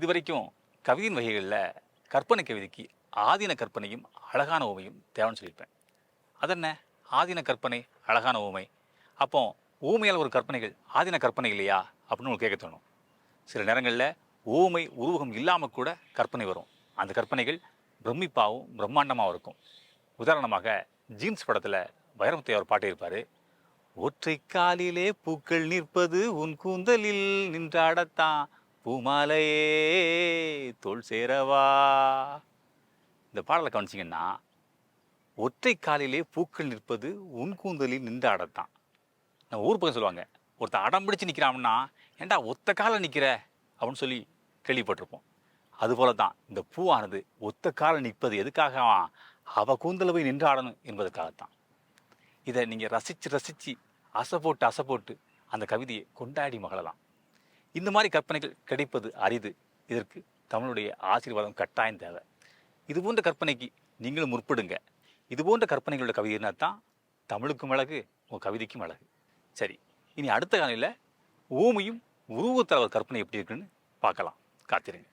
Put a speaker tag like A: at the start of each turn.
A: இது வரைக்கும் கவிதையின் வகைகளில் கற்பனை கவிதைக்கு ஆதீன கற்பனையும் அழகான ஓமையும் தேவைன்னு சொல்லியிருப்பேன். அதென்ன? ஆதீன கற்பனை அழகான ஓமை. அப்போ ஊமையால் ஒரு கற்பனைகள் ஆதீன கற்பனை இல்லையா? அப்படின்னு உங்களுக்கு கேட்க தோணும். சில நேரங்களில் ஊமை உருவகம் இல்லாமல் கூட கற்பனை வரும். அந்த கற்பனைகள் பிரமிப்பாகவும் பிரம்மாண்டமாகவும் இருக்கும். உதாரணமாக ஜீன்ஸ் படத்தில் வைரமுத்தை அவர் பாட்டு இருப்பார் ஒற்றை காலிலே பூக்கள் நிற்பது உன் கூந்தலில் நின்றாடத்தான். பூமாலையே தோல் சேரவா. இந்த பாடலை கவனிச்சிங்கன்னா ஒற்றை காலிலே பூக்கள் நிற்பது உன் கூந்தலில் நின்ற ஆடத்தான் நம்ம ஊர் பக்கம் சொல்லுவாங்க ஒருத்தன் அடம் பிடிச்சு நிற்கிறான்னா ஏன்டா ஒத்த காலில் நிற்கிற அப்படின்னு சொல்லி கேள்விப்பட்டிருப்போம். அதுபோல தான் இந்த பூவானது ஒத்த காலில் நிற்பது எதுக்காக? அவ கூந்தல போய் நின்று ஆடணும் என்பதற்காகத்தான். இதை நீங்கள் ரசித்து ரசித்து அசை போட்டு அசை போட்டு அந்த கவிதையை கொண்டாடி மகளலாம். இந்த மாதிரி கற்பனைகள் கிடைப்பது அரிது. இதற்கு தமிழுடைய ஆசீர்வாதம் கட்டாயம் தேவை. இது போன்ற கற்பனைக்கு நீங்களும் முற்படுங்க. இது போன்ற கற்பனைகளோட கவிதைனா தான் தமிழுக்கும் அழகு உங்கள் கவிதைக்கும் அழகு. சரி இனி அடுத்த காலையில் ஊமையும் உருவத்தில் கற்பனை எப்படி இருக்குன்னு பார்க்கலாம். காத்திருங்க